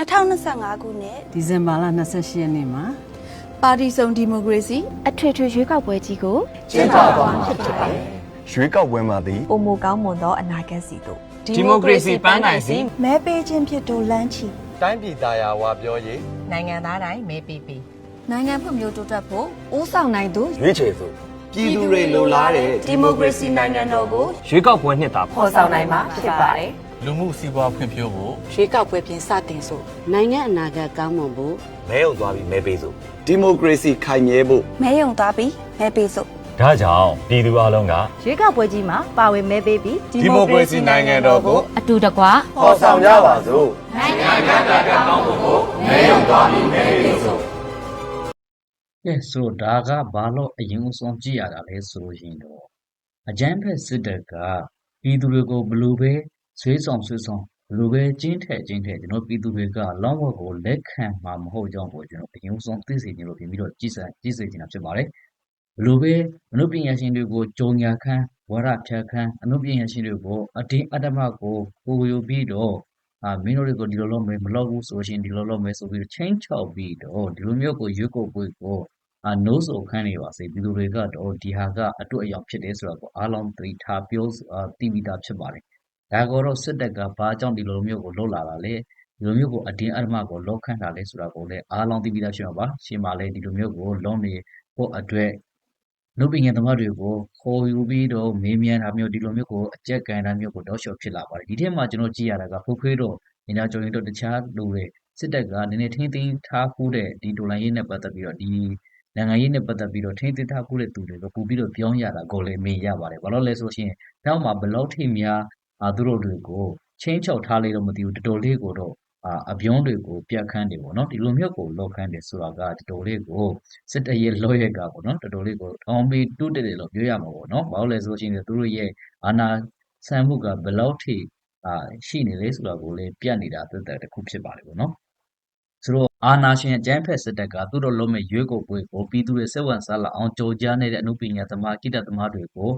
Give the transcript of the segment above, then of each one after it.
2025ခုနှစ်ဒီဇင်ဘာလ28ရက်နေ့မှာပါတီစုံဒီမိုကရေစီအထွေထွေရွေးကောက်ပွဲကြီးကိုကျင်းပသွားမှာဖြစ်ပါတယ်။ရွေးကောက်ပွဲမှာသည်ပုံမကောင်းမွန်သောအနာဂတ်စီတို့ဒီမိုကရေစီပန်းနိုင်စီမဲပေးခြင်းဖြစ်တော်လန်းချီတိုင်းပြည်သားယာဝပြောရေးနိုင်ငံသားတိုင်းမဲပေးပေးနိုင်ငံဖွံ့ဖြိုးတိုးတက်ဖို့ဦးဆောင်နိုင်သူရွေးချယ်သူပြည်သူတွေလိုလားတဲ့ဒီမိုကရေစီနိုင်ငံတော်ကိုရွေးကောက်ပွဲနှစ်တာဖော်ဆောင်နိုင်မှာဖြစ်ပါတယ် လူမှုစီးပွားဖွံ့ဖြိုးဖို့ရွေးကောက်ပွဲပြင်စတင်စို့နိုင်ငံအနာဂတ်ကောင်းမွန်ဖို့မဲုံသွားပြီးမဲပေးစို့ဒီမိုကရေစီခိုင်မြဲဖို့မဲယုံသားပြီးမဲပေးစို့ဒါကြောင့်ပြည်သူအလုံးကရွေးကောက်ပွဲကြီးမှာပါဝင်မဲပေးပြီးဒီမိုကရေစီနိုင်ငံတော်ကိုအတူတကွပေါ်ဆောင်ကြပါစို့ကဲဆိုတော့ဒါကဘာလို့အရင်ဦးဆုံးကြည့်ရတာလဲဆိုလို့ရှိရင်တော့အကြမ်းဖက်စစ်တပ်ကပြည်သူတွေကိုဘယ်လို့ပဲ ဆွေးဆောင်ဆွေးဆောင်ဘယ်လို့ပဲကျင်းထက်ကျင်းထက်ကျွန်တော်ပြည်သူတွေကလောင်းဝက်ကိုလက်ခံမှာမဟုတ်ကြောင်းကိုကျွန်တော်အရင်ဦးဆုံးသိစေချင်လို့ပြင်ပြီးတော့ကြည်စံကြည်စေချင်တာဖြစ်ပါတယ်ဘယ်လို့ပဲမနုပညာရှင်တွေကိုကြုံညာခန်းဝရဖြတ်ခန်းအနုပညာရှင်တွေကိုအတင်းအဓမ္မကိုကိုယ်ယူပြီးတော့အာမင်းတို့တွေကိုဒီလိုလုပ်မယ်မလုပ်ဘူးဆိုလို့ရှိရင်ဒီလိုလုပ်မယ်ဆိုပြီးချင်းချောက်ပြီးတော့ဒီလိုမျိုးကိုရွေးကိုပွေကိုအာနိုးဆိုခန်းနေပါစေပြည်သူတွေကတော့ဒီဟာကအတွေ့အယောင်ဖြစ်တယ်ဆိုတော့ကိုအားလုံးသတိထားပြောအာသိပြီးသားဖြစ်ပါတယ်။ ဒါကတော့စစ်တပ်က ဘာကြောင့် ဒီလိုမျိုးကိုလှုပ်လာတာလဲ ဒီလိုမျိုးကို အတင်းအဓမ္မကိုလှုပ်ခန့်တာလဲ ဆိုတာကိုလည်း အားလုံး သိပြီးသား ဖြစ်မှာပါ။ရှင်းပါလေဒီလိုမျိုးကို လုံးနေဖို့အတွက်လူပညာသမားတွေကို ခေါ်ယူပြီးတော့ မေးမြန်းတာမျိုး ဒီလိုမျိုးကို အကြက်ကန်တာမျိုးကို တောက်လျှောက် ဖြစ်လာပါတယ်။ဒီထဲမှာ ကျွန်တော် ကြည့်ရတာကဖုတ်ဖေးတော့ညီနာကျော်ရင်တို့ တခြားလူတွေ စစ်တပ်က နည်းနည်း ထိမ့်သိမ်းထားခုတဲ့ ဒီဒေါ်လာရင်းနဲ့ ပတ်သက်ပြီးတော့ ဒီနိုင်ငံရေးနဲ့ ပတ်သက်ပြီးတော့ ထိန်းသိမ်းထားခုတဲ့သူတွေကို ပို့ပြီးတော့ ပြောင်းရတာကိုလည်း မြင်ရပါတယ်။ဘာလို့လဲဆိုရှင် နောက်မှာ ဘယ်လောက်ထိများအာ သူတို့တွေကိုချင်းချောက်ထားလေတော့မသိဘူးတော်တော်လေးကိုတော့အာအပြုံးတွေကိုပြတ်ခန်းတယ်ပေါ့နော်ဒီလိုမျိုးကိုလောက်ခန်းတယ်ဆိုတာကတော်တော်လေးကိုစစ်တရေးလောရက်ကပေါ့နော်တော်တော်လေးကိုထောင်းပြီးတုတက်တယ်လို့ပြောရမှာပေါ့နော်။ဘာလို့လဲဆိုရှင်သူတို့ရဲ့အာနာဆန်မှုကဘယ်လောက်ထိအာရှိနေလဲဆိုတာကိုလည်းပြတ်နေတာသက်သက်တစ်ခုဖြစ်ပါတယ်ပေါ့နော်။ဆိုတော့အာနာရှင်အကျန်းဖက်စစ်တပ်ကသူတို့လုံးမဲ့ရွေးကိုပွဲကိုပြည်သူတွေစိတ်ဝင်စားလာအောင်ကြော်ကြားနေတဲ့အမှုပညာသမားကိတ္တသမားတွေကို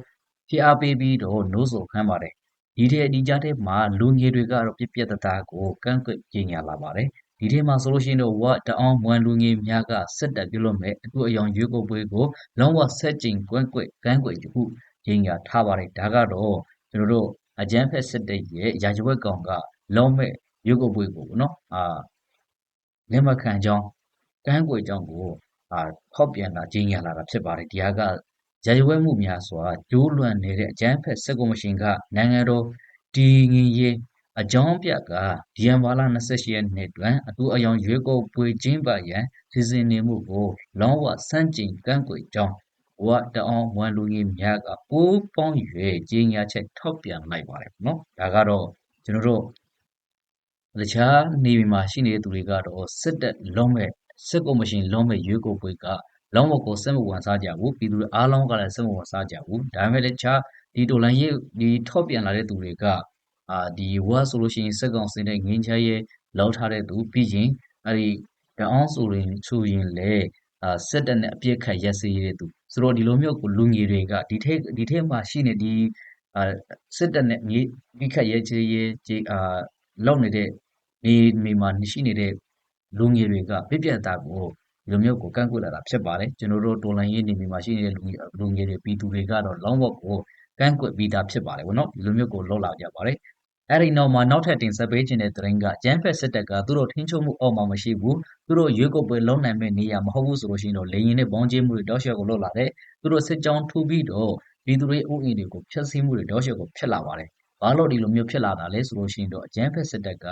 ဖိအားပေးပြီးတော့နိုးဆိုခမ်းပါတယ် ဒီထဲဒီကြားထဲမှာလူငယ်တွေကတော့ပြက်ပြက်တသားကိုကန့်ကွက်ကြေညာလာပါတယ်ဒီထဲမှာဆိုလို့ရှိရင်တော့ဝတ်တအောင်မွမ်လူငယ်များကစစ်တပ်ပြုလုပ်မဲ့အတူအယောင်ရွေးကိုပွဲကိုလုံးဝဆက်ကျင်ကွန့်ကွက်ကန့်ကွက်ခုကြေညာထားပါတယ်ဒါကတော့ကျွန်တော်တို့အကျန်းဖက်စစ်တပ်ရဲ့ရာဇဝတ်ကောင်ကလုံးမဲ့ရွေးကိုပွဲကိုပေါ့နော်အာလက်မခံကြောင်းကန့်ကွက်ကြောင်းကိုအာဖောက်ပြန်တာကြီးညာလာတာဖြစ်ပါတယ်ဒီဟာက ရာဇဝတ်မှုများစွာကျိုးလွန်နေတဲ့အကြမ်းဖက်စစ်ကော်မရှင်ကနိုင်ငံတော်တည်ငြိမ်ရေးအကြောင်းပြကဒီယမ်ဘာလ28ရက်နေ့တွင်အတူအယောင်ရွေးကောက်ပွဲကျင်းပရန်စီစဉ်နေမှုကိုလောင်းဝစန့်ကျင်ကန့်ကွက်ကြောင်းဝတ်တအောင်ဝန်လူကြီးများကပိုးပေါင်း၍ကြီးညာချက်ထောက်ပြန်လိုက်ပါတယ်နော်ဒါကတော့ကျွန်တော်တို့တခြားနေပြည်မှာရှိနေတဲ့သူတွေကတော့စစ်တပ်လုံးမဲ့စစ်ကော်မရှင်လုံးမဲ့ရွေးကောက်ပွဲက လုံးဝကိုစစ်မဝန်စားကြဘူးပြည်သူတွေအားလုံးကလည်းစစ်မဝန်စားကြဘူးဒါပေမဲ့လည်းတခြားဒီတော်လိုင်းရေးဒီထောက်ပြန်လာတဲ့သူတွေကအာဒီဝါဆိုလို့ရှိရင်စစ်ကောင်စင်တဲ့ငင်းချရဲလောက်ထားတဲ့သူပြီးရင်အဲ့ဒီတအောင်ဆိုရင်ဆိုရင်လေအာစစ်တပ်နဲ့အပြစ်ခတ်ရက်စည်းတဲ့သူဆိုတော့ဒီလိုမျိုးကိုလူငယ်တွေကဒီထဲဒီထဲမှာရှိနေဒီအာစစ်တပ်နဲ့မြေပြစ်ခတ်ရက်စည်းရေးအာလောက်နေတဲ့နေမြေမှာရှိနေတဲ့လူငယ်တွေကပြည့်ပြတ်သားကိုဒီ လိုမျိုးကို ကန့်ကွက်လာတာ ဖြစ်ပါတယ် ကျွန်တော်တို့ တော်လိုင်းရေးနေမြေမှာ ရှိနေတဲ့လူငယ်လူငယ်တွေ ပြည်သူတွေကတော့လောင်းဝက်ကို ကန့်ကွက်ပြီးသား ဖြစ်ပါတယ်ဗောနော် ဒီလိုမျိုးကိုလောက်လာကြပါတယ် အဲ့ဒီနောက်မှာ နောက်ထပ် တင်ဆက်ပေးခြင်းတဲ့သတင်းကကျန်းဖက်စစ်တပ်က သူတို့ထင်းချုံမှုအောက်မှာ မရှိဘူး သူတို့ ရွေးကောက်ပွဲ လုံးနိုင်မဲ့နေရာ မဟုတ်ဘူးဆိုလို့ရှိရင်တော့ လေရင်နဲ့ဘောင်းကျင်းမှုတွေ တောက်လျှောက်ကိုလောက်လာတယ် သူတို့ စစ်ကြောင်းထူပြီးတော့ ပြည်သူတွေအုပ်အိမ်တွေကို ဖျက်ဆီးမှုတွေ တောက်လျှောက်ကို ဖြစ်လာပါတယ် ဘာလို့ ဒီလိုမျိုး ဖြစ်လာတာလဲဆိုလို့ရှိရင်တော့ အကျန်းဖက်စစ်တပ်က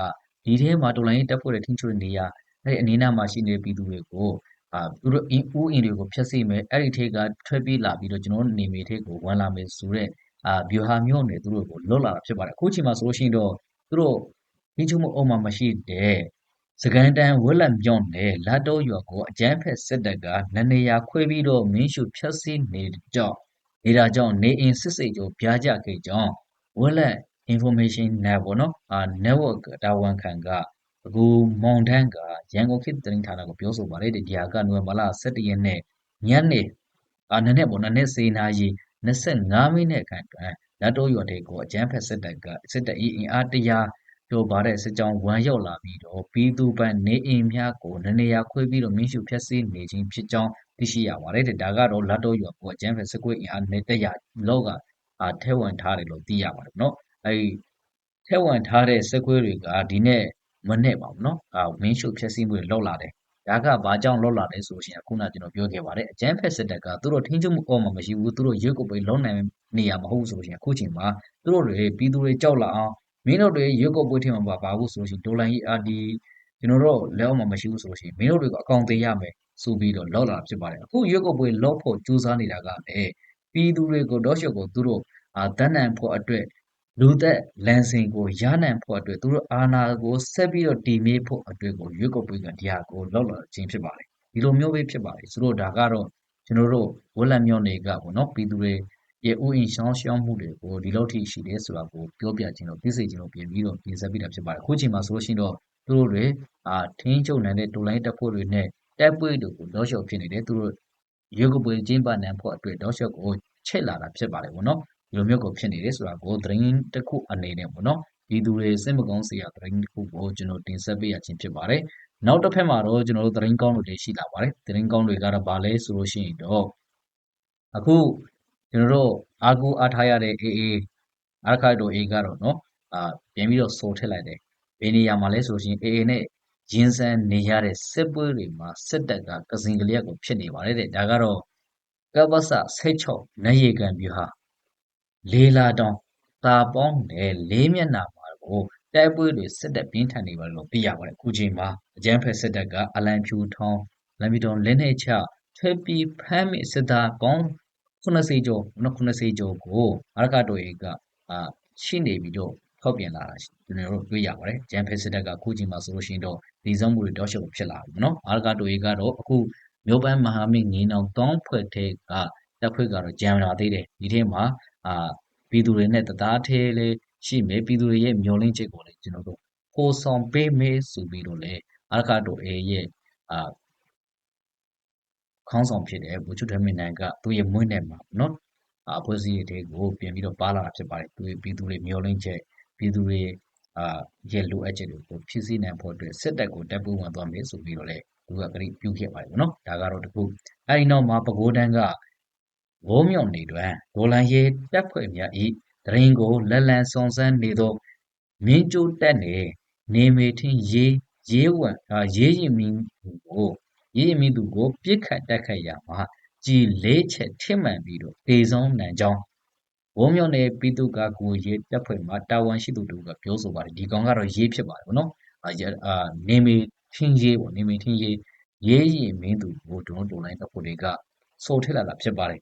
ဒီထဲမှာ တော်လိုင်းရေးတပ်ဖွဲ့တွေ ထိန်းချုပ်တဲ့နေရာ အဲ့ဒီအနီးအနားမှာရှိနေတဲ့ပြည်သူတွေကို အာသူတို့အင်းဦးအင်းတွေကိုဖျက်ဆီးမယ်အဲ့ဒီထဲကထွက်ပြေးလာပြီးတော့ကျွန်တော်တို့နေမြေထဲကိုဝင်လာမယ်ဆိုတဲ့အာဗျူဟာမျိုးနဲ့သူတို့ကိုလွတ်လာတာဖြစ်ပါတယ်အခုချိန်မှာဆိုလို့ရှိရင်တော့သူတို့ထိန်းချုပ်မှုအုံမှာမရှိတဲ့စကန်တန်ဝက်လက်မြောင်းနဲ့လာတော့ရွာကိုအကြမ်းဖက်စစ်တပ်ကနနေရာခွဲပြီးတော့မင်းရှုဖျက်ဆီးနေကြောင်းနေတာကြောင့်နေအင်စစ်စိတ်ကိုပြားကြခဲ့ကြောင်းဝက်လက် information net ပေါ့နော်အာ network တာဝန်ခံက ပကို မောင်တန်းက ရန်ကုန်ခေတ်သတင်းဌာနကို ပြောဆိုပါတယ်တဲ့။ဒီဟာက နိုဝင်ဘာလ ၁၁ ရက်နေ့ ညနေ၊နံနက်ပေါ့နော်။နံနက် ၁၀ နာရီ ၂၅ မိနစ်ခန့်က လတ္တုရွာထဲကို အကြမ်းဖက်စစ်တပ်က စစ်တပ်အင်အား ၁၀၀ ကျော်ပါတဲ့ စစ်ကြောင်း ဝမ်းရောက်လာပြီးတော့ ပြည်သူပိုင်နေအိမ်များကို ၂ နေရာခွဲပြီးတော့ မီးရှို့ဖျက်ဆီးနေခြင်းဖြစ်ကြောင်း သိရှိရပါတယ်တဲ့။ဒါကတော့ လတ္တုရွာကို အကြမ်းဖက် စစ်ခွေးအင်အား ၁၀၀ လောက်က ထည့်ဝင်ထားတယ်လို့ သိရပါတယ်။အဲဒီ ထည့်ဝင်ထားတဲ့ စစ်ခွေးတွေက ဒီနေ့ မနဲ့ပါဘူးနော်။မီးရှို့ဖျက်ဆီးမှုတွေ လုပ်လာတယ်။ဒါက ဘာကြောင့်လုပ်လာလဲဆိုရင် အခုန ကျနော်ပြောခဲ့ပါတယ်။အကြမ်းဖက်စစ်တပ်က သူတို့ထိန်းချုပ်မှုအောက်မှာ မရှိဘူး။သူတို့ ရွေးကောက်ပွဲလုပ်နိုင်မယ့် နေရာ မဟုတ်ဘူးဆိုရင် အခုချိန်မှာ သူတို့တွေ ပြည်သူတွေ ကြောက်လာအောင်၊မင်းတို့တွေ ရွေးကောက်ပွဲထဲမပါဘူးဆိုရင် တော်လှန်ရေးအား ကျနော်တို့ လက်အောက်မှာ မရှိဘူးဆိုရင် မင်းတို့တွေကို အကောင်အထည်ရမယ်ဆိုပြီးတော့ လုပ်လာတာ ဖြစ်ပါတယ်။အခုရွေးကောက်ပွဲလုပ်ဖို့ ကြိုးစားနေတာကလည်း ပြည်သူတွေကို တောက်လျှောက်ကို သူတို့ တွန်းလှန်ဖို့အတွက် လူသက်လန်စင်ကိုရနိုင်ဖို့အတွက်သူတို့အာဏာကိုဆက်ပြီးတော့တည်မြဲဖို့အတွက်ကိုရွက်ကောက်ပွဲကတရားကိုလောက်လာခြင်းဖြစ်ပါတယ်ဒီလိုမျိုးပဲဖြစ်ပါတယ်ဆိုတော့ဒါကတော့ကျွန်တော်တို့ဝက်လက်မျိုးတွေကပေါ့နော်ပြည်သူတွေရဲ့ဥယျာဉ်ရှောင်းရှောင်းမှုတွေကိုဒီလောက်ထိရှိတယ်ဆိုတာကိုပြောပြခြင်းလို့သိစေခြင်းလို့ပြင်ပြီးတော့ပြင်ဆက်ပြီးတာဖြစ်ပါတယ်အခုချိန်မှာဆိုလို့ရှိရင်တော့သူတို့တွေအာထင်းချုပ်နိုင်တဲ့ဒိုလိုင်းတက်ဖို့တွေနဲ့တက်ပွေတွေကိုတော့ရှော့ဖြစ်နေတယ်သူတို့ရုပ်ကပွေကျင်းပနိုင်ဖို့အတွက်တော့ရှော့ကိုချက်လာတာဖြစ်ပါတယ်ဗောနော် ဒီလိုမျိုးကိုဖြစ်နေတယ်ဆိုတာကိုသတင်းတစ်ခုအနေနဲ့ပေါ့နော်ပြည်သူတွေစိတ်မကောင်းစရာသတင်းတစ်ခုကိုကျွန်တော်တင်ဆက်ပေးရခြင်းဖြစ်ပါတယ်နောက်တစ်ဖက်မှာတော့ကျွန်တော်တို့သတင်းကောင်းတွေလည်းရှိလာပါတယ်သတင်းကောင်းတွေကတော့ဗာလဲဆိုလို့ရှိရင်တော့အခုကျွန်တော်တို့အာကူအားထားရတဲ့ AA အာခါတို AA ကတော့နော်အာပြန်ပြီးတော့စိုးထည့်လိုက်တယ်ဘယ်နေရာမှာလဲဆိုလို့ရှိရင် AA နဲ့ရင်းစန်းနေရတဲ့စစ်ပွဲတွေမှာစစ်တပ်ကကစင်ကလေးကိုဖြစ်နေပါတယ်တဲ့ဒါကတော့ကပ္ပစ16နရေကံပြူဟာ လေးလာတောင်တာပေါင်းနဲ့လေးမျက်နှာမှာကိုတိုက်ပွဲတွေစစ်တပ်ပြင်းထန်နေပါလို့သိရပါတယ်အခုချိန်မှာအကြမ်းဖက်စစ်တပ်ကအလံဖြူထောင်းလမ်းမီတော်လက်နဲ့ချထွက်ပြီးဖမ်းမိစစ်သားပေါင်း80ကျော်နော်80ကျော်ကိုအာရကတိုအေကအာရှိနေပြီးတော့ထောက်ပြန်လာတာကျွန်တော်တို့တွေ့ရပါတယ်။ဂျန်ဖက်စစ်တပ်ကအခုချိန်မှာဆိုလို့ရှိရင်တော့ဒီဇုံမှုတွေတောက်လျှောက်ဖြစ်လာပြီနော်။အာရကတိုအေကတော့အခုမြို့ပန်းမဟာမိတ်ငင်းအောင်တောင်းဖွဲ့တဲ့ကတပ်ဖွဲ့ကတော့ဂျန်လာသေးတယ်။ဒီထဲမှာ အာပြည်သူတွေနဲ့တသားသေးလေးရှိမယ်ပြည်သူတွေရဲ့မျောလင့်ချက်ကိုလည်းကျွန်တော်တို့ပို့ဆောင်ပေးမယ်ဆိုပြီးတော့လေအာရကတိုအေရဲ့အာခေါင်းဆောင်ဖြစ်တဲ့ဗိုလ်ချုပ်ထွန်းမြင့်နိုင်ကသူ့ရဲ့မွေးနေ့မှာနော်အဖွဲ့အစည်းတွေကိုပြင်ပြီးတော့ပါလာတာဖြစ်ပါတယ်သူပြည်သူတွေမျောလင့်ချက်ပြည်သူတွေအာရဲ့လိုအပ်ချက်တွေကိုဖြည့်ဆည်းနိုင်ဖို့အတွက်စစ်တပ်ကိုတပ်ပိုးဝင်သွားမယ်ဆိုပြီးတော့လေသူကကြိပြုခဲ့ပါတယ်နော်ဒါကတော့တခုအဲဒီနောက်မှာပကိုးတန်းက ဝုံးမြောက်နေတွင်ဒေါ်လန်ရေးတပ်ဖွဲ့များဤတရင်ကိုလက်လံစုံစမ်းနေသောမင်းကျိုးတက်နေနေမေထင်းရေးရေးဝံရေးရင်မင်းကိုရည်ရည်မိသူကိုပြစ်ခတ်တိုက်ခတ်ရာမှာကြည်လေးချက်ထိမှန်ပြီးတော့ဒေဆုံးနိုင်ကြောင်းဝုံမြောက်နယ်ပြည်သူ့ကာကွယ်ရေးတပ်ဖွဲ့မှတာဝန်ရှိသူတို့ကပြောဆိုပါတယ်ဒီကောင်ကတော့ရေးဖြစ်ပါတယ်ဗောနော်အာအာနေမီထင်းရေးပေါ့နေမီထင်းရေးရေးရည်မင်းသူကိုကျွန်တော်တို့လိုင်းတပ်ဖွဲ့တွေကစိုးထည့်လာတာဖြစ်ပါတယ်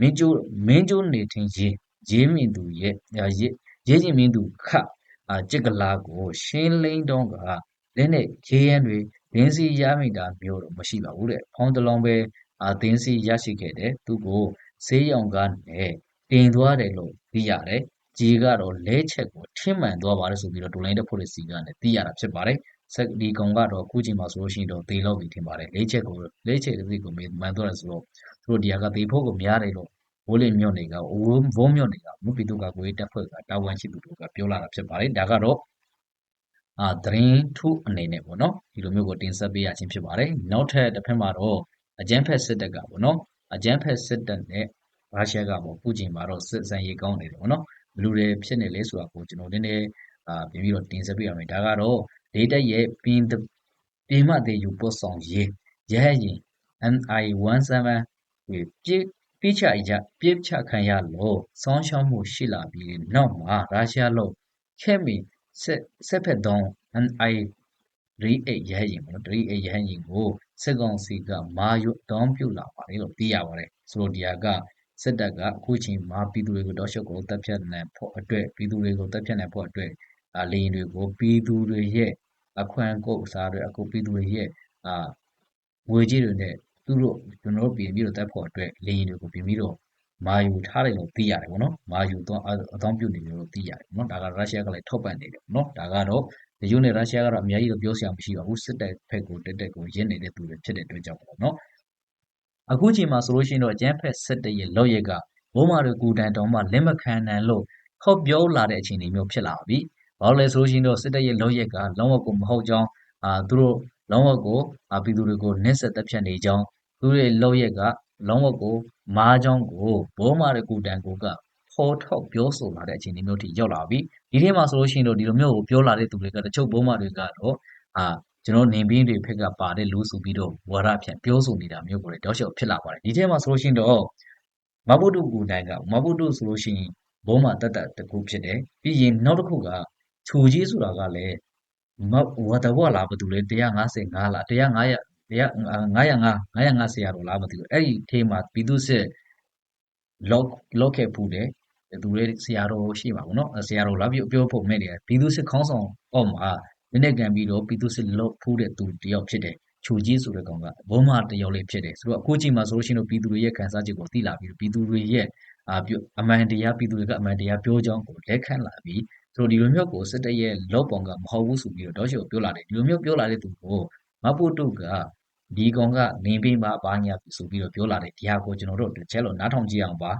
မင်းကျိုးမင်းကျိုးနေထင်းရေးရေးမင်းသူရဲ့ရေးရေးချင်းမင်းသူခအာจิกလာကို ရှင်းလိမ့်တော့ကလက်နဲ့ရေးရန်တွေဒင်းစီရမိတာမျိုးတော့မရှိပါဘူးတဲ့။ဖောင်းတလုံးပဲအာဒင်းစီရရှိခဲ့တယ်။သူ့ကိုဆေးရောင်ကားနဲ့တင်သွားတယ်လို့သိရတယ်။ကြီးကတော့လဲချက်ကိုထင်းမှန်သွားပါတယ်ဆိုပြီးတော့ဒိုလိုင်းတက်ဖို့တဲ့စီကလည်းသိရတာဖြစ်ပါတယ်။ဆက်ဒီကောင်ကတော့အခုချိန်မှာဆိုလို့ရှိရင်တော့သေလောက်ပြီထင်ပါတယ်။လဲချက်ကိုလဲချက်တစ်စီကိုမှန်သွားတယ်ဆိုတော့ သူတို့ဒီဟာကသေဖို့ကိုများတယ်လို့ဘိုးလေးမြို့နေကဝုံဝုံမြို့နေကမူပီတုကကိုတက်ဖွဲ့ကတာဝန်ရှိသူတို့ကပြောလာတာဖြစ်ပါတယ်။ဒါကတော့အာသတင်းထုအနေနဲ့ပေါ့နော်ဒီလိုမျိုးကိုတင်ဆက်ပေးရခြင်းဖြစ်ပါတယ်နောက်ထပ်တစ်ဖက်မှာတော့အကြမ်းဖက်စစ်တပ်ကပေါ့နော်အကြမ်းဖက်စစ်တပ်နဲ့ရုရှားကပေါ့ပူကျင်မှာတော့စစ်စံရေးကောင်းနေတယ်ပေါ့နော်ဘလူတွေဖြစ်နေလဲဆိုတာကိုကျွန်တော်နည်းနည်းအာပြင်ပြီးတော့တင်ဆက်ပေးရမယ်ဒါကတော့ဒေတာရဲ့ပင်ပြင်မှတဲ့ယူပို့ဆောင်ရေးရဟရင် NI17 ပြည့်ပြချရပြည့်ချခံရလို့ဆောင်းရှောင်းမှုရှိလာပြီးနောက်မှာရုရှားလို့ခဲမီဆက်ဆက်ဖက်တော့ NI ရီအိတ်ရဟရင်ပေါ့နော်ရီအိတ်ရဟရင်ကိုစစ်ကောင်စီကမာယွတောင်းပြုလာပါတယ်လို့သိရပါတယ်ဆိုတော့ဒီဟာကစစ်တပ်ကအခုချိန်မှာပြည်သူတွေကိုတောက်လျှောက်ကိုတပ်ဖြတ်နိုင်ဖို့အတွက်ပြည်သူတွေကိုတပ်ဖြတ်နိုင်ဖို့အတွက်အာလေရင်တွေကိုပြည်သူတွေရဲ့အခွင့်ကုတ်စားတွေအခုပြည်သူတွေရဲ့အာငွေကြီးတွေနဲ့ သူတို့ကျွန်တော်တို့ပြည်ပြီးတော့တပ်ဖို့အတွက်လေရင်တွေကိုပြင်ပြီးတော့မာယူထားတယ်လို့သိရတယ်ပေါ့နော်မာယူတော့အတောင်းပြုနေတယ်လို့သိရတယ်ပေါ့နော်ဒါကရုရှားကလည်းထောက်ပံ့နေတယ်ပေါ့နော်ဒါကတော့ဒီယူနဲ့ရုရှားကတော့အများကြီးတော့ပြောစရာမရှိပါဘူးစစ်တပ်ဖက်ကိုတက်တက်ကိုရင်းနေတဲ့သူတွေဖြစ်တဲ့အတွက်ကြောင့်ပေါ့နော်အခုချိန်မှာဆိုလို့ရှိရင်တော့အကျန်းဖက်စစ်တပ်ရဲ့လောက်ရက်ကဘုံမာတွေကူတန်တောင်မှလက်မခံနိုင်လို့ခေါက်ပြောလာတဲ့အခြေအနေမျိုးဖြစ်လာပြီဘာလို့လဲဆိုလို့ရှိရင်တော့စစ်တပ်ရဲ့လောက်ရက်ကလောင်းဝက်ကိုမဟုတ်ကြောင်းအာသူတို့လောင်းဝက်ကိုအာပြည်သူတွေကိုနှက်ဆက်တပ်ဖြတ်နေကြောင်း သူတို့ရဲ့လောက်ရက်ကလောင်းဝက်ကိုမားကြောင်းကိုဘောမာတဲ့ကိုတန်ကိုကဖော်ထုတ်ပြောဆိုလာတဲ့အခြေအနေမျိုးထိရောက်လာပြီဒီထဲမှာဆိုလို့ရှိရင်တော့ဒီလိုမျိုးကိုပြောလာတဲ့သူတွေကတချို့ဘောမာတွေကတော့အာကျွန်တော်နေပင်းတွေဖက်ကပါတဲ့လူဆိုပြီးတော့ဝါရဖြန့်ပြောဆိုနေတာမျိုးကိုလည်းတောက်လျှောက်ဖြစ်လာပါတယ်ဒီထဲမှာဆိုလို့ရှိရင်တော့မဘုဒ္ဓကိုတိုင်ကမဘုဒ္ဓဆိုလို့ရှိရင်ဘုံမှာတတ်တတ်တစ်ခုဖြစ်တယ်ပြီးရင်နောက်တစ်ခုကခြူကြီးဆိုတာကလည်းမဝတ်တော်လားဘာတူလဲ155လား100 900 905 905ဆရာတော်လားမသိဘူးအဲ့ဒီအထဲမှာပြည်သူစစ်လော့လော့ခဲ့ဖူးတယ်သူတွေဆရာတော်ရှိမှာပေါ့နော်ဆရာတော်လာပြီးပြောဖို့မဲ့တယ်ပြည်သူစစ်ခေါင်းဆောင်အောက်မှာနည်းနည်းကန်ပြီးတော့ပြည်သူစစ်လော့ဖူးတဲ့သူတယောက်ဖြစ်တယ်ခြူကြီးဆိုတဲ့ကောင်ကဘုံမှာတယောက်လေးဖြစ်တယ်ဆိုတော့အခုချိန်မှာဆိုလို့ရှိရင်တော့ပြည်သူတွေရဲ့ခံစားချက်ကိုသိလာပြီးတော့ပြည်သူတွေရဲ့အာပြောအမှန်တရားပြည်သူတွေကအမှန်တရားပြောကြောင်းကိုလက်ခံလာပြီးဆိုတော့ဒီလိုမျိုးကိုစစ်တပ်ရဲ့လော့ပုံကမဟုတ်ဘူးဆိုပြီးတော့တောက်လျှောက်ပြောလာတယ်ဒီလိုမျိုးပြောလာတဲ့သူကိုမပုတုက ဒီကောင်ကနေပေးမှာဘာညာဆိုပြီးတော့ပြောလာတယ်ဒီဟာကိုကျွန်တော်တို့တစ်ချက်လို့နားထောင်ကြည့်အောင်ပါ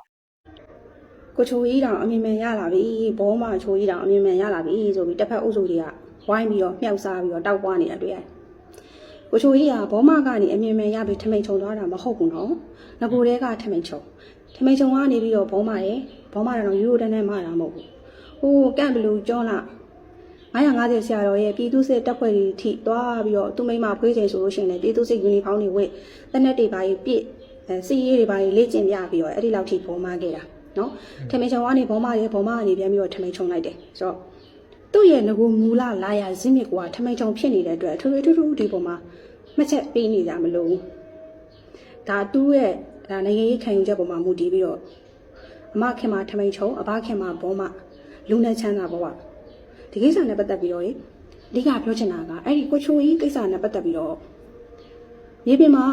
ကိုချိုကြီးတောင်အမြင်မြန်ရလာပြီဘောမချိုကြီးတောင်အမြင်မြန်ရလာပြီဆိုပြီးတစ်ဖက်အုပ်စုတွေကဝိုင်းပြီးတော့မြှောက်စားပြီးတော့တောက်ပွားနေတာတွေ့ရတယ်ကိုချိုကြီးကဘောမကနေအမြင်မြန်ရပြီးထမိန်ချုံသွားတာမဟုတ်ဘူးနော်ငကိုတဲကထမိန်ချုံထမိန်ချုံကနေပြီးတော့ဘောမရဲ့ဘောမတော့ရိုးရိုးတန်းတန်းမှတာမဟုတ်ဘူးဟိုကန့်ဘလူကျောလာ 950ဆရာတော်ရဲ့ပြည်သူစစ်တပ်ဖွဲ့တွေထိသွားပြီးတော့သူမိမဖွေးချိန်ဆိုလို့ရှိရင်လည်းပြည်သူစစ်ယူနီဖောင်းတွေဝတ်တနက်တွေပါရေးပြည့်အဲစီရေးတွေပါရေးလေ့ကျင့်ပြပြီးတော့အဲ့ဒီလောက်ထိပုံမှန်ခဲ့တာနော်ထမိန်ချုံကနေဘောမရဲ့ဘောမကနေပြန်ပြီးတော့ထမိန်ချုံလိုက်တယ်ဆိုတော့သူ့ရဲ့ငကိုမူလလာရဇင်းမြစ်ကထမိန်ချုံဖြစ်နေတဲ့အတွက်ထွေထွေထူးထူးဒီပုံမှာမှတ်ချက်ပေးနေကြမလို့ဘူးဒါသူ့ရဲ့ဒါနိုင်ငံရေးခံယူချက်ပုံမှာမူတည်ပြီးတော့အမခင်မှာထမိန်ချုံအဘခင်မှာဘောမလူနဲ့ချမ်းသာဘဝ ဒီကိစ္စနဲ့ပတ်သက်ပြီးတော့လေအဓိကပြောချင်တာကအဲ့ဒီကိုချိုကြီးကိစ္စနဲ့ပတ်သက်ပြီးတော့မြေပြင်မှာ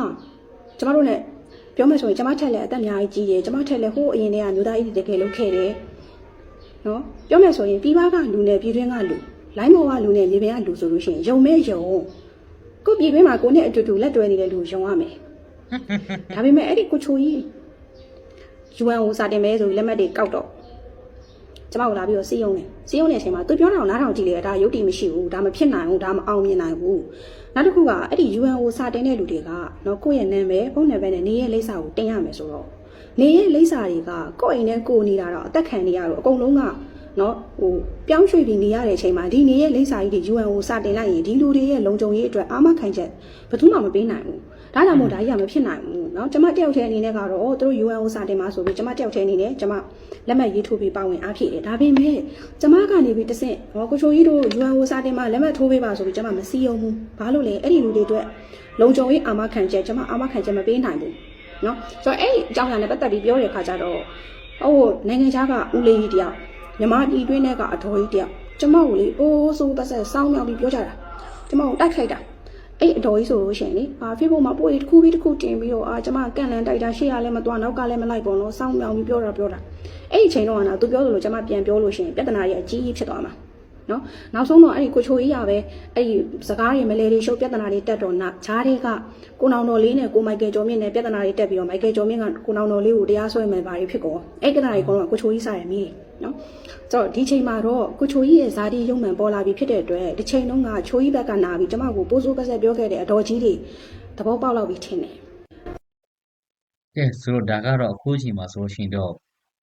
ကျမတို့ ਨੇ ပြောမယ်ဆိုရင်ကျမထက်လည်းအသက်အများကြီးကြီးတယ်ကျမထက်လည်းဟိုးအရင်တည်းကမျိုးသားကြီးတကယ်လုပ်ခဲ့တယ်နော်ပြောမယ်ဆိုရင်ပြည်ပကလူနဲ့ပြည်တွင်းကလူလိုင်းမော်ကလူနဲ့မြေပြင်ကလူဆိုလို့ရှိရင်ယုံမဲယုံကိုပြည်တွင်းမှာကိုနဲ့အတူတူလက်တွဲနေတဲ့လူယုံရမယ်ဒါပေမဲ့အဲ့ဒီကိုချိုကြီး UN ကိုစာတင်မဲဆိုပြီးလက်မှတ်တွေကောက်တော့ ကျမကိုလာပြီးတော့စီးယုံတယ်စီးယုံတဲ့အချိန်မှာသူပြောတာကိုနားထောင်ကြည့်လေဒါရုပ်တည်မရှိဘူးဒါမဖြစ်နိုင်ဘူးဒါမအောင်မြင်နိုင်ဘူးနောက်တစ်ခုကအဲ့ဒီ UN ကိုစာတင်တဲ့လူတွေကနော်ကိုယ့်ရဲ့နာမည်ဖုန်းနံပါတ်နဲ့နေရဲ့လိပ်စာကိုတင်ရမယ်ဆိုတော့နေရဲ့လိပ်စာတွေကကိုယ့်အိမ်နဲ့ကိုယ်နေတာတော့အသက်ခံနေရတော့အကုန်လုံးကနော်ဟိုပြောင်းရွှေ့ပြီးနေရတဲ့အချိန်မှာဒီနေရဲ့လိပ်စာကြီးတွေ UN ကိုစာတင်လိုက်ရင်ဒီလူတွေရဲ့လုံခြုံရေးအတွက်အာမခံချက်ဘယ်သူမှမပေးနိုင်ဘူး ဒါကြောင့်မို့ဒါကြီးကမဖြစ်နိုင်ဘူးเนาะကျမတယောက်တည်းအနေနဲ့ကတော့သူတို့ UN ကိုစာတင်မှာဆိုပြီးကျမတယောက်တည်းအနေနဲ့ကျမလက်မှတ်ရေးထိုးပြီးပါဝင်အားဖြည့်တယ်ဒါပေမဲ့ကျမကနေပြီးတဆင့်ဟောကိုချိုကြီးတို့ UN ကိုစာတင်မှာလက်မှတ်ထိုးပေးပါဆိုပြီးကျမမစည်းရုံးဘူးဘာလို့လဲအဲ့ဒီလူတွေအတွက်လုံခြုံရေးအာမခံချက်ကျမအာမခံချက်မပေးနိုင်ဘူးเนาะဆိုတော့အဲ့ဒီအကြောင်းအရာနဲ့ပတ်သက်ပြီးပြောတဲ့အခါကျတော့ဟိုနိုင်ငံခြားကဦးလေးကြီးတယောက်မြမပြည်တွင်းထဲကအတော်ကြီးတယောက်ကျမကိုလေအိုးဆိုးပတ်ဆက်စောင်းမြောက်ပြီးပြောကြတာကျမကိုတိုက်ခိုက်တာ အဲ့အတော်ကြီးဆိုလို့ရှိရင်လေအာ Facebook မှာပို့ပြီးတစ်ခုပြီးတစ်ခုတင်ပြီးတော့အာကျမကန်လန်တိုက်တာရှေ့ရလည်းမသွားနောက်ကလည်းမလိုက်ပေါ့နော်စောင်းမြောက်ပြီးပြောတာပြောတာအဲ့ဒီအချိန်တော့ကနော်သူပြောသလိုကျမပြန်ပြောလို့ရှိရင်ပြဿနာကြီးအကြီးကြီးဖြစ်သွားမှာနော်နောက်ဆုံးတော့အဲ့ဒီကိုချိုကြီးရပဲအဲ့ဒီစကားတွေမလဲတွေရှုပ်ပြဿနာတွေတက်တော့နာဂျားတွေကကိုနောင်တော်လေးနဲ့ကိုမိုက်ကယ်ကျော်မြင့်နဲ့ပြဿနာတွေတက်ပြီးတော့မိုက်ကယ်ကျော်မြင့်ကကိုနောင်တော်လေးကိုတရားစွဲမယ်ပါတွေဖြစ်ကုန်အဲ့ကနာတွေကတော့ကိုချိုကြီးစားရမီး နော်ဆိုတော့ဒီချိန်မှာတော့ကိုချိုကြီးရဲ့ဇာတိရုံမှန်ပေါ်လာပြီဖြစ်တဲ့အတွက်ဒီချိန်တုန်းကချိုကြီးဘက်ကနာပြီးကျမကိုပိုးစိုးပတ်ဆက်ပြောခဲ့တဲ့အတော်ကြီးတွေသဘောပေါက်လောက်ပြီးထင်တယ်ကဲဆိုတော့ဒါကတော့အခုချိန်မှာဆိုလို့ရှိရင်တော့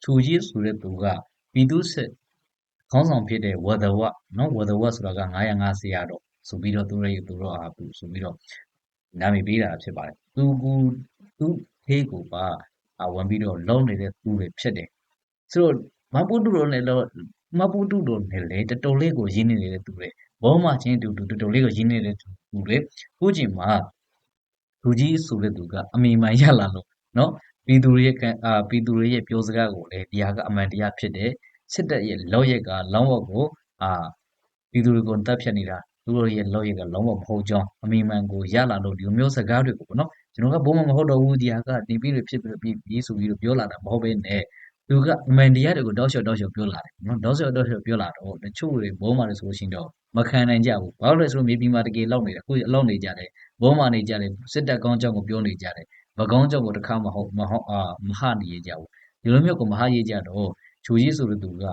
ခြူကြီးဆိုတဲ့သူကပြည်သူစစ်ခေါင်းဆောင်ဖြစ်တဲ့ဝဒဝနော်ဝဒဝဆိုတာက950ဆရာတော့ဆိုပြီးတော့သူရဲ့သူတော့အာသူဆိုပြီးတော့နာမည်ပေးတာဖြစ်ပါတယ်သူကူသူသေးကိုပါအဝင်ပြီးတော့လုံနေတဲ့သူတွေဖြစ်တယ်ဆိုတော့ မပုတုတော်နဲ့တော့မပုတုတော်နဲ့လေတတော်လေးကိုရင်းနေနေတဲ့သူတွေဘောမချင်းတူတူတတော်လေးကိုရင်းနေတဲ့သူတွေခုချိန်မှာလူကြီးဆိုတဲ့သူကအမိမှန်ရလာလို့နော်ပြည်သူတွေရဲ့ကံအာပြည်သူတွေရဲ့ပြောစကားကိုလည်းဒီဟာကအမှန်တရားဖြစ်တယ်စစ်တပ်ရဲ့လောက်ရက်ကလောင်းဝက်ကိုအာပြည်သူတွေကိုတတ်ဖြတ်နေတာသူတို့ရဲ့လောက်ရက်ကလောင်းဝက်မဟုတ်ကြောင်းအမိမှန်ကိုရလာလို့ဒီလိုမျိုးစကားတွေကိုပေါ့နော်ကျွန်တော်ကဘုံမမဟုတ်တော့ဘူးဒီဟာကနေပြီးရဖြစ်ပြီးပြီးပြီးဆိုပြီးတော့ပြောလာတာမဟုတ်ဘဲနဲ့ သူကအမှန်တရားတွေကိုတောက်လျှောက်တောက်လျှောက်ပြောလာတယ်နော်တောက်လျှောက်တောက်လျှောက်ပြောလာတော့တချို့တွေဘုံမာတွေဆိုလို့ရှိရင်တော့မခံနိုင်ကြဘူးဘာလို့လဲဆိုတော့မြေပြင်မှာတကယ်လောက်နေတယ်အခုလောက်နေကြတယ်ဘုံမာနေကြတယ်စစ်တပ်ကောင်းကြောင်းကိုပြောနေကြတယ်မကောင်းကြောင့်ကိုတစ်ခါမဟုတ်မဟုတ်အာမဟနေရကြဘူးဒီလိုမျိုးကိုမဟရေးကြတော့ဂျိုကြီးဆိုတဲ့သူက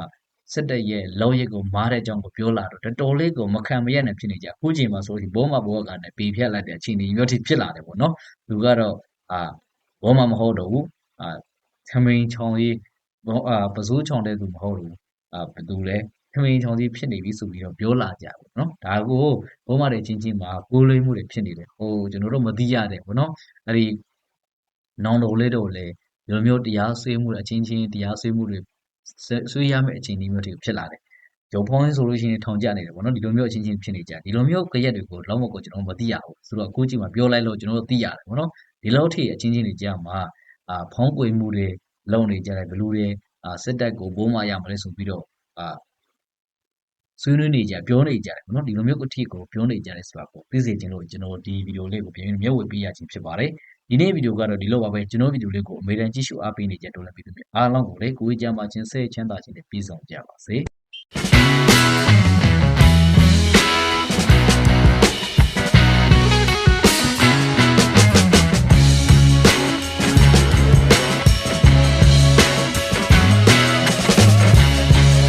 စစ်တပ်ရဲ့လောက်ရက်ကိုမားတဲ့အကြောင်းကိုပြောလာတော့တော်တော်လေးကိုမခံမရနိုင်ဖြစ်နေကြအခုချိန်မှာဆိုရင်ဘောမဘောကနဲ့ပေဖြတ်လိုက်တဲ့အခြေအနေမျိုးထိဖြစ်လာတယ်ပေါ့နော်သူကတော့အာဘောမမဟုတ်တော့ဘူးအာသမင်းချောင်းကြီးဘော အာပစိုးချောင်းတဲ့သူမဟုတ်ဘူးအာဘယ်သူလဲသမင်းချောင်းကြီးဖြစ်နေပြီဆိုပြီးတော့ပြောလာကြပေါ့နော်ဒါကိုဘောမတဲ့ချင်းချင်းမှာကိုးလွှဲမှုတွေဖြစ်နေတယ်ဟိုကျွန်တော်တို့မသိရတဲ့ပေါ့နော်အဲ့ဒီနောင်တော်လေးတို့လည်းဒီလိုမျိုးတရားဆွေးမှုအချင်းချင်းတရားဆွေးမှုတွေဆွေးရမယ့်အခြေအနေမျိုးတွေဖြစ်လာတယ်ရုပ်ဖောင်းဆိုလို့ရှိရင်ထောင်ကျနေတယ်ပေါ့နော်ဒီလိုမျိုးအချင်းချင်းဖြစ်နေကြဒီလိုမျိုးကြရက်တွေကိုလောက်မကိုကျွန်တော်မသိရဘူးဆိုတော့အခုချိန်မှာပြောလိုက်လို့ကျွန်တော်တို့သိရတယ်ပေါ့နော်ဒီလောက်ထိအချင်းချင်းတွေကြားမှာအာဖောင်းကွေမှုတွေ လုံနေကြတယ်ဘလူတွေအာစစ်တပ်ကိုဘိုးမရမလဲဆိုပြီးတော့အာဆွေးနွေးနေကြ ပြောနေကြတယ်ပေါ့နော် ဒီလိုမျိုးအထီကို ပြောနေကြတယ်ဆိုတာကို သိစေချင်လို့ ကျွန်တော် ဒီဗီဒီယိုလေးကိုပြန်ပြီးမျက်ဝေပေးရခြင်း ဖြစ်ပါတယ် ဒီနေ့ဗီဒီယိုကတော့ ဒီလိုပါပဲ ကျွန်တော်ဗီဒီယိုလေးကို အမေရိကန်ကြည့်ရှုအားပေးနေကြတော့လည်းပြည်သူများ အားလုံးကိုလည်း ကိုယ်ကြမ်းမှချင်းဆဲချမ်းသာခြင်းနဲ့ ပြီးဆောင်ကြပါစေ